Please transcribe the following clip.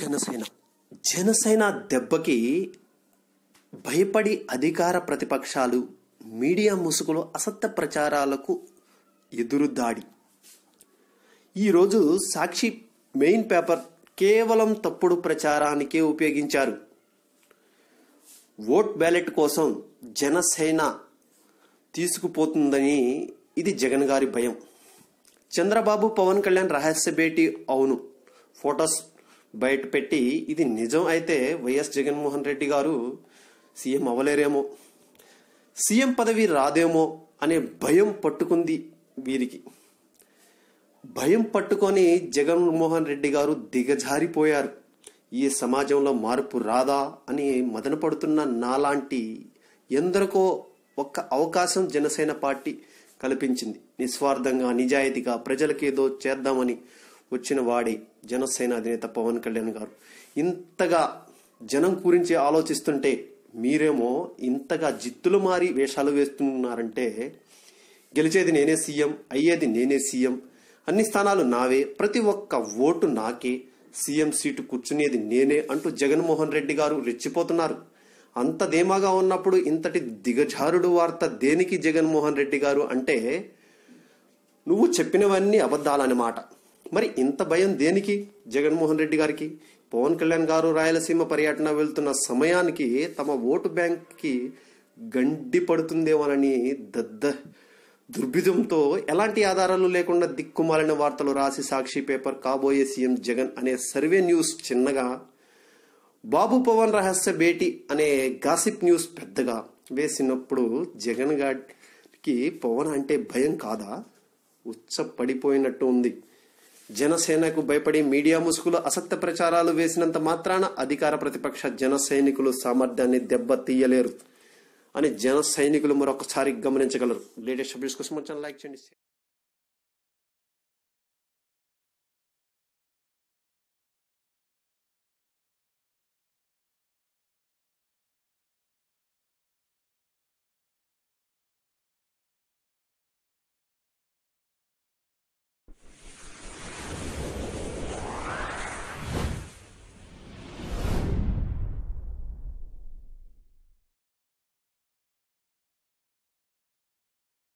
జనసేన. జనసేన దెబ్బకి భయపడి అధికార ప్రతిపక్షాలు మీడియా ముసుగులో అసత్య ప్రచారాలకు ఎదురు దాడి. ఈరోజు సాక్షి మెయిన్ పేపర్ కేవలం తప్పుడు ప్రచారానికే ఉపయోగించారు. ఓట్ బ్యాలెట్ కోసం జనసేన తీసుకుపోతుందని ఇది జగన్ గారి భయం. చంద్రబాబు పవన్ కళ్యాణ్ రహస్య భేటీ అవును. ఫొటోస్ బయటపెట్టి ఇది నిజం అయితే వైఎస్ జగన్మోహన్ రెడ్డి గారు సీఎం అవ్వలేరేమో సీఎం పదవి రాదేమో అనే భయం పట్టుకుంది వీరికి. భయం పట్టుకొని జగన్మోహన్ రెడ్డి గారు దిగజారిపోయారు. ఈ సమాజంలో మార్పు రాదా అని మదన పడుతున్న నాలాంటి ఎందరికో ఒక్క అవకాశం జనసేన పార్టీ కల్పించింది. నిస్వార్థంగా నిజాయితీగా ప్రజలకేదో చేద్దామని వచ్చిన వాడే జనసేన అధినేత పవన్ కళ్యాణ్ గారు. ఇంతగా జనం గురించి ఆలోచిస్తుంటే మీరేమో ఇంతగా జిత్తులు మారి వేషాలు వేస్తున్నారంటే గెలిచేది నేనే సీఎం అయ్యేది నేనే సీఎం అన్ని స్థానాలు నావే ప్రతి ఒక్క ఓటు నాకే సీఎం సీటు కూర్చునేది నేనే అంటూ జగన్మోహన్ రెడ్డి గారు రెచ్చిపోతున్నారు. అంత ధీమాగా ఉన్నప్పుడు ఇంతటి దిగజారుడు వార్త దేనికి జగన్మోహన్ రెడ్డి గారు అంటే నువ్వు చెప్పినవన్నీ అబద్ధాలన్నమాట. మరి ఇంత భయం దేనికి? జగన్మోహన్ రెడ్డి గారికి? పవన్ కళ్యాణ్ గారు రాయలసీమ పర్యటన వెళ్తున్న సమయానికి తమ ఓటు బ్యాంక్కి గండి పడుతుందేమోనని దద్ద దుర్భిదంతో ఎలాంటి ఆధారాలు లేకుండా దిక్కుమాలిన వార్తలు రాసి సాక్షి పేపర్ కాబోయే సీఎం జగన్ అనే సర్వే న్యూస్ చిన్నగా బాబు పవన్ రహస్య భేటీ అనే గాసిప్ న్యూస్ పెద్దగా వేసినప్పుడు జగన్ గారికి పవన్ అంటే భయం కాదా? ఉచ్చ పడిపోయినట్టు ఉంది. జనసేనకు భయపడి మీడియా ముసుగులు అసత్య ప్రచారాలు వేసినంత మాత్రాన అధికార ప్రతిపక్ష జన సైనికులు సామర్థ్యాన్ని దెబ్బ తీయలేరు. అని జన సైనికులు మరొకసారి గమనించగలరు. లేటెస్ట్ అప్డేట్స్ కోసం లైక్ చేయండి